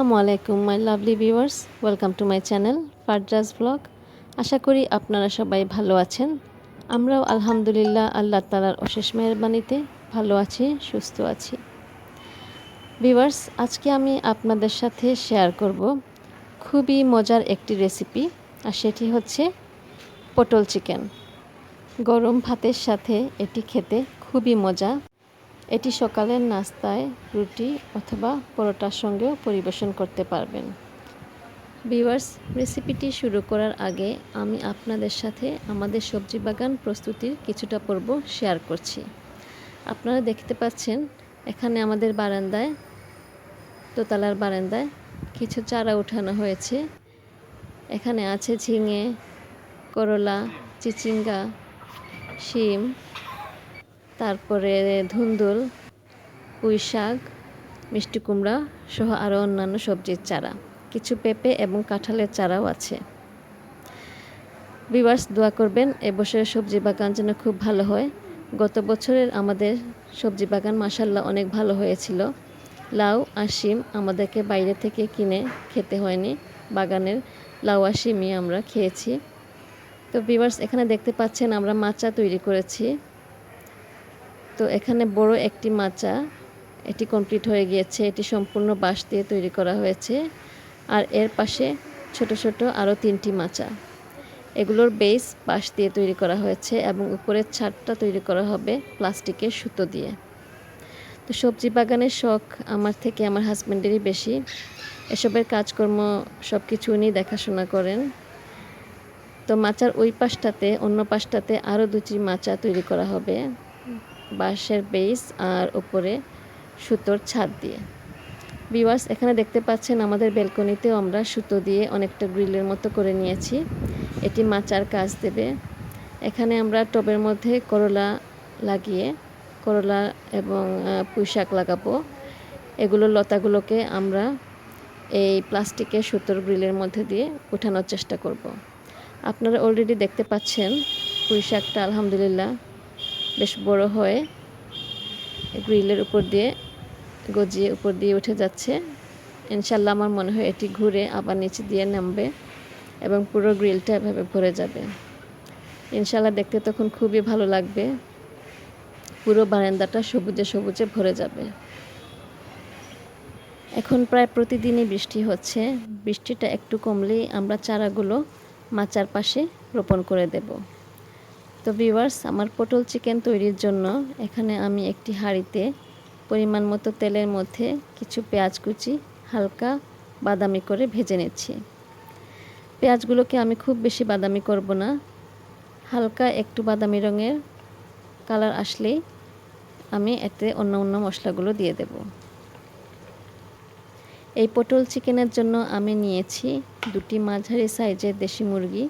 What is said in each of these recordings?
আসসালামু আলাইকুম my lovely viewers welcome to my channel Farzaz vlog আশা করি আপনারা সবাই ভালো আছেন। আমরাও আলহামদুলিল্লাহ আল্লাহ তালার অশেষ মেহরবানিতে ভালো আছি, সুস্থ আছি। ভিউয়ার্স আজকে আমি আপনাদের সাথে শেয়ার করব খুবই মজার একটি রেসিপি আর সেটি হচ্ছে পটল চিকেন গরম ভাতের সাথে এটি খেতে খুবই মজা। এটি সকালের নাস্তায় রুটি অথবা পরোটার সঙ্গেও পরিবেশন করতে পারবেন। ভিউয়ার্স, রেসিপিটি শুরু করার আগে আমি আপনাদের সাথে আমাদের সবজি বাগান প্রস্তুতির কিছুটা পর্ব শেয়ার করছি। আপনারা দেখতে পাচ্ছেন, এখানে আমাদের বারান্দায়, দোতলার বারান্দায় কিছু চারা উঠানো হয়েছে। এখানে আছে ঝিঙে, করলা, চিচিঙ্গা, শিম তারপরে ধুন্দুল পুঁই শাক মিষ্টি কুমড়া সহ আরও অন্যান্য সবজির চারা, কিছু পেঁপে এবং কাঁঠালের চারাও আছে। বিভার্স দোয়া করবেন, এবছরের সবজি বাগান যেন খুব ভালো হয়। গত বছরের আমাদের সবজি বাগান মাসাল্লাহ অনেক ভালো হয়েছিল। লাউ আর শিম আমাদেরকে বাইরে থেকে কিনে খেতে হয়নি। বাগানের লাউ আর শিমই আমরা খেয়েছি। তো বিভার্স এখানে দেখতে পাচ্ছেন আমরা মাচা তৈরি করেছি। তো এখানে বড় একটি মাচা, এটি কমপ্লিট হয়ে গিয়েছে। এটি সম্পূর্ণ বাঁশ দিয়ে তৈরি করা হয়েছে। আর এর পাশে ছোট ছোট আরও তিনটি মাচা। এগুলোর বেস বাঁশ দিয়ে তৈরি করা হয়েছে এবং উপরের ছাদটা তৈরি করা হবে প্লাস্টিকের সুতো দিয়ে। তো সবজি বাগানের শখ আমার থেকে, আমার হাজব্যান্ডেরই বেশি। এসবের কাজকর্ম সব কিছু উনি দেখাশোনা করেন। তো মাচার ওই পাশটাতে, অন্য পাশটাতে আরও দুটি মাচা তৈরি করা হবে। বাঁশের বেস আর উপরে সুতোর ছাদ দিয়ে। বিওয়ার্স এখানে দেখতে পাচ্ছেন আমাদের বেলকনিতেও আমরা সুতো দিয়ে অনেকটা গ্রিলের মতো করে নিয়েছি। এটি মাচার কাজ দেবে। এখানে আমরা টবের মধ্যে করলা লাগিয়ে, করলা এবং পুঁইশাক লাগাবো। এগুলো লতাগুলোকে আমরা এই প্লাস্টিকের সুতোর গ্রিলের মধ্যে দিয়ে উঠানোর চেষ্টা করব। আপনারা অলরেডি দেখতে পাচ্ছেন পুঁইশাকটা, আলহামদুলিল্লাহ। বেশ বড় হয়ে গ্রিলের উপর দিয়ে, গজিয়ে উপর দিয়ে উঠে যাচ্ছে। ইনশাল্লাহ আমার মনে হয় এটি ঘুরে আবার নিচে দিয়ে নামবে এবং পুরো গ্রিলটা এভাবে ভরে যাবে। ইনশাল্লাহ দেখতে তখন খুবই ভালো লাগবে। পুরো বারান্দাটা সবুজে সবুজে ভরে যাবে। এখন প্রায় প্রতিদিনই বৃষ্টি হচ্ছে। বৃষ্টিটা একটু কমলেই আমরা চারাগুলো মাচার পাশে রোপণ করে দেবো। তো ভিউয়ার্স আমার পটল চিকেন তৈরির জন্য এখানে আমি একটি হাঁড়িতে পরিমাণ মতো তেলের মধ্যে কিছু পেঁয়াজ কুচি, হালকা বাদামি করে ভেজে নিচ্ছি। পেঁয়াজগুলোকে আমি খুব বেশি বাদামি করব না। হালকা একটু বাদামি রঙের কালার আসলেই আমি এতে অন্য অন্য মশলাগুলো দিয়ে দেব। এই পটল চিকেনের জন্য আমি নিয়েছি দুটি মাঝারি সাইজের দেশি মুরগি।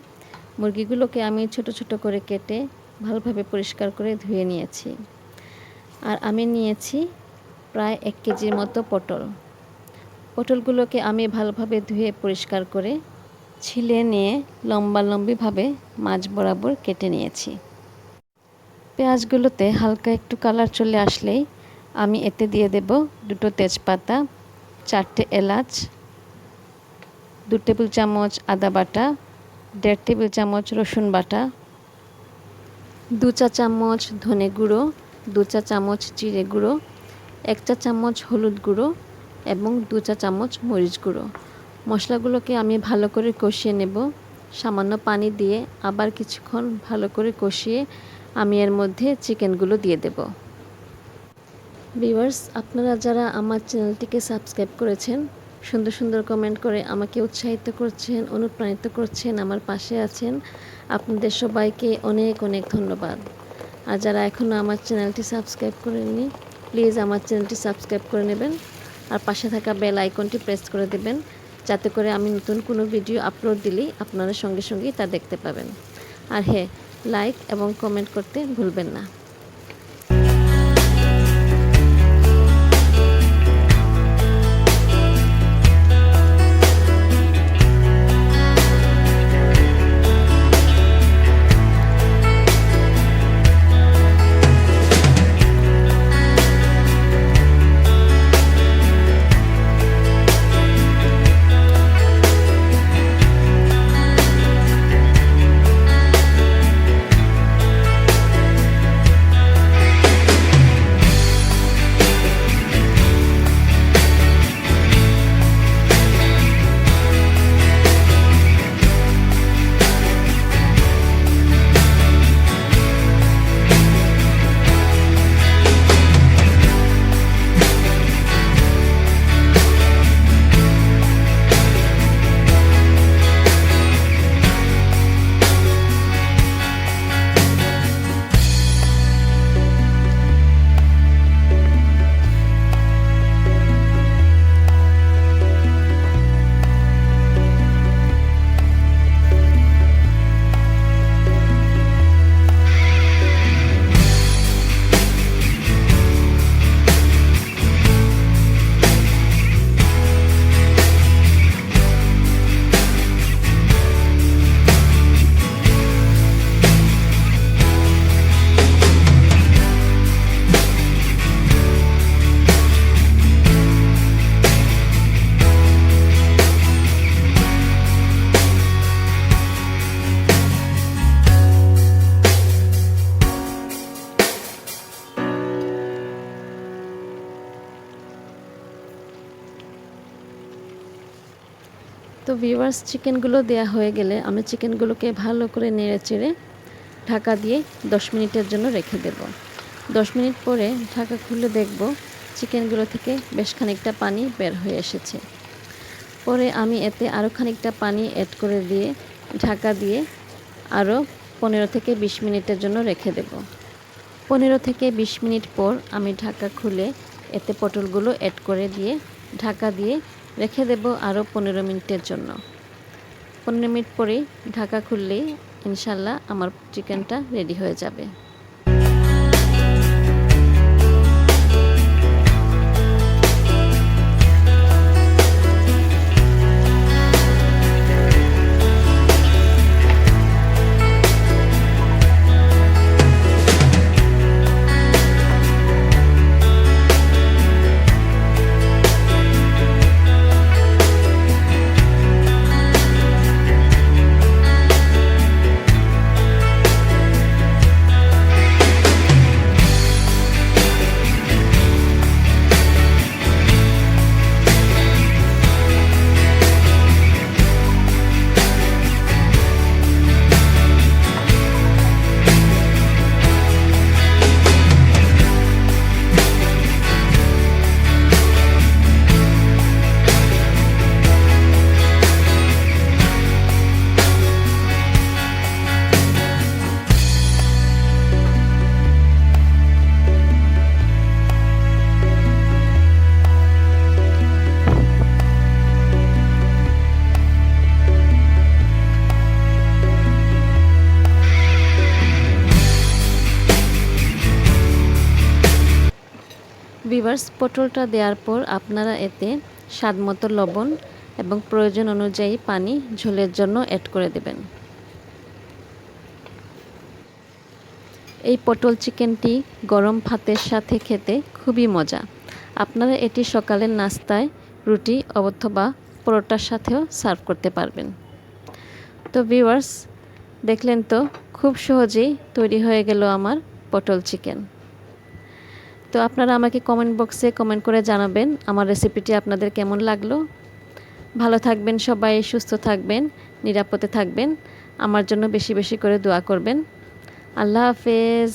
মুরগিগুলোকে আমি ছোট ছোট করে কেটে ভালোভাবে পরিষ্কার করে ধুয়ে নিয়েছি। আর আমি নিয়েছি প্রায় এক কেজির মতো পটল। পটলগুলোকে আমি ভালোভাবে ধুয়ে পরিষ্কার করে ছিলে নিয়ে লম্বা লম্বিভাবে মাছ বরাবর কেটে নিয়েছি। পেঁয়াজগুলোতে হালকা একটু কালার চলে আসলেই আমি এতে দিয়ে দেব দুটো তেজপাতা, চারটে এলাচ, দু টেবিল চামচ আদা বাটা দেড় টেবিল চামচ রসুন বাটা, দু চা চামচ ধনে গুঁড়ো, দু চা চামচ জিরে গুঁড়ো, এক চা চামচ হলুদ গুঁড়ো এবং দু চা চামচ মরিচ গুঁড়ো। মশলাগুলোকে আমি ভালো করে কষিয়ে নেব। সামান্য পানি দিয়ে আবার কিছুক্ষণ ভালো করে কষিয়ে আমি এর মধ্যে চিকেনগুলো দিয়ে দেব। ভিউয়ার্স, আপনারা যারা আমার চ্যানেলটিকে সাবস্ক্রাইব করেছেন সুন্দর সুন্দর কমেন্ট করে আমাকে উৎসাহিত করছেন, অনুপ্রাণিত করছেন, আমার পাশে আছেন। আপনাদের সবাইকে অনেক অনেক ধন্যবাদ। আর যারা এখনও আমার চ্যানেলটি সাবস্ক্রাইব করেননি প্লিজ আমার চ্যানেলটি সাবস্ক্রাইব করে নেবেন। আর পাশে থাকা বেল আইকনটি প্রেস করে দেবেন, যাতে করে আমি নতুন কোনো ভিডিও আপলোড দিলেই আপনারা সঙ্গে সঙ্গেই তা দেখতে পাবেন। আর হ্যাঁ লাইক এবং কমেন্ট করতে ভুলবেন না। তো ভিউয়ার্স চিকেনগুলো দেয়া হয়ে গেলে আমি চিকেনগুলোকে ভালো করে নেড়ে চেড়ে ঢাকা দিয়ে দশ মিনিটের জন্য রেখে দেব। দশ মিনিট পরে ঢাকা খুলে দেখব চিকেনগুলো থেকে বেশ খানিকটা পানি বের হয়ে এসেছে। পরে আমি এতে আরও খানিকটা পানি অ্যাড করে দিয়ে ঢাকা দিয়ে আরও পনেরো থেকে বিশ মিনিটের জন্য রেখে দেব। পনেরো থেকে বিশ মিনিট পর আমি ঢাকা খুলে এতে পটলগুলো অ্যাড করে দিয়ে ঢাকা দিয়ে রেখে দেব আরও পনেরো মিনিটের জন্য। পনেরো মিনিট পরেই ঢাকা খুললেই ইনশাল্লাহ আমার চিকেনটা রেডি হয়ে যাবে। ভিভার্স পটলটা দেওয়ার পর আপনারা এতে স্বাদ মতো লবণ এবং প্রয়োজন অনুযায়ী পানি ঝোলের জন্য অ্যাড করে দেবেন। এই পটল চিকেনটি গরম ভাতের সাথে খেতে খুবই মজা। আপনারা এটি সকালের নাস্তায় রুটি অথবা পরোটার সাথেও সার্ভ করতে পারবেন। তো ভিউয়ার্স দেখলেন তো, খুব সহজেই তৈরি হয়ে গেল আমার পটল চিকেন। তো আপনারা আমাকে কমেন্ট বক্সে কমেন্ট করে জানাবেন আমার রেসিপিটি আপনাদের কেমন লাগল। ভালো থাকবেন সবাই, সুস্থ থাকবেন, নিরাপদে থাকবেন, আমার জন্য বেশি বেশি করে দোয়া করবেন। আল্লাহ হাফেজ।